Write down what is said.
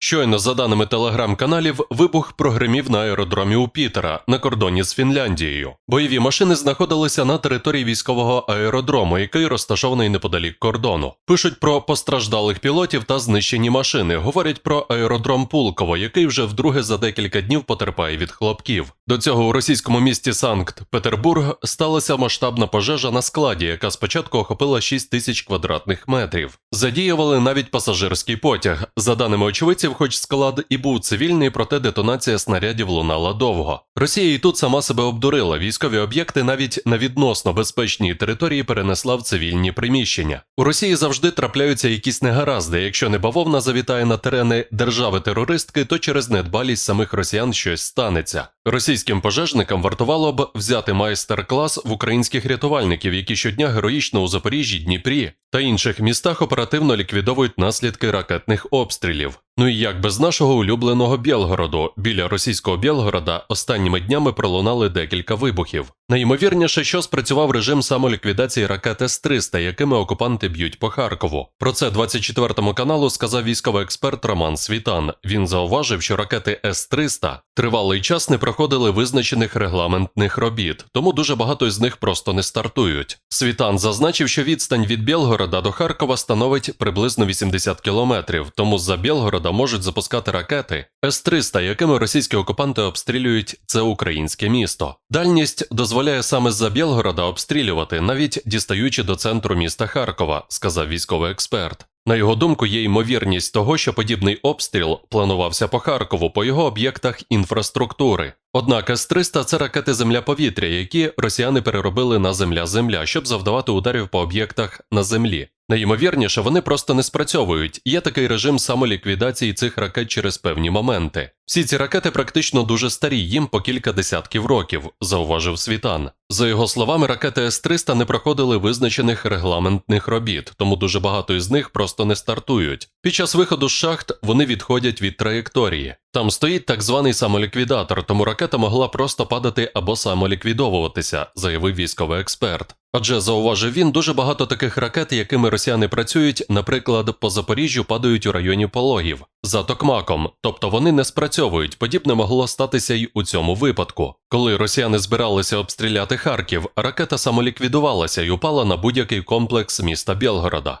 Щойно, за даними телеграм-каналів, вибух прогримів на аеродромі у Пітера на кордоні з Фінляндією. Бойові машини знаходилися на території військового аеродрому, який розташований неподалік кордону. Пишуть про постраждалих пілотів та знищені машини. Говорять про аеродром Пулково, який вже вдруге за декілька днів потерпає від хлопків. До цього у російському місті Санкт-Петербург сталася масштабна пожежа на складі, яка спочатку охопила 6 тисяч квадратних метрів. Задіювали навіть пасажирський потяг. За даними очевидців, хоч склад і був цивільний, проте детонація снарядів лунала довго. Росія і тут сама себе обдурила. Військові об'єкти навіть на відносно безпечній території перенесла в цивільні приміщення. У Росії завжди трапляються якісь негаразди. Якщо не бавовна завітає на терени держави-терористки, то через недбалість самих росіян щось станеться. Російським пожежникам вартувало б взяти майстер-клас в українських рятувальників, які щодня героїчно у Запоріжжі, Дніпрі та інших містах оперативно ліквідовують наслідки ракетних обстрілів. Ну і як без нашого улюбленого Білгороду, біля російського Білгорода останніми днями пролунали декілька вибухів. Найімовірніше, що спрацював режим самоліквідації ракет С-300, якими окупанти б'ють по Харкову. Про це 24 каналу сказав військовий експерт Роман Світан. Він зауважив, що ракети С-300 тривалий час не проходили визначених регламентних робіт, тому дуже багато з них просто не стартують. Світан зазначив, що відстань від Білгорода до Харкова становить приблизно 80 кілометрів, тому з-за Білгорода можуть запускати ракети С-300, якими російські окупанти обстрілюють це українське місто. Дальність дозволяє саме з-за Білгорода обстрілювати, навіть дістаючи до центру міста Харкова, сказав військовий експерт. На його думку, є ймовірність того, що подібний обстріл планувався по Харкову по його об'єктах інфраструктури. Однак С-300 – це ракети земля-повітря, які росіяни переробили на земля-земля, щоб завдавати ударів по об'єктах на землі. Найімовірніше, вони просто не спрацьовують. Є такий режим самоліквідації цих ракет через певні моменти. Всі ці ракети практично дуже старі, їм по кілька десятків років, зауважив Світан. За його словами, ракети С-300 не проходили визначених регламентних робіт, тому дуже багато із них просто не стартують. Під час виходу з шахт вони відходять від траєкторії. Там стоїть так званий самоліквідатор, тому ракета могла просто падати або самоліквідовуватися, заявив військовий експерт. Адже зауважив він, дуже багато таких ракет, якими росіяни працюють, наприклад, по Запоріжжю падають у районі пологів за токмаком, тобто вони не спрацьовують. Подібне могло статися й у цьому випадку. Коли росіяни збиралися обстріляти Харків, ракета самоліквідувалася і упала на будь-який комплекс міста Білгорода.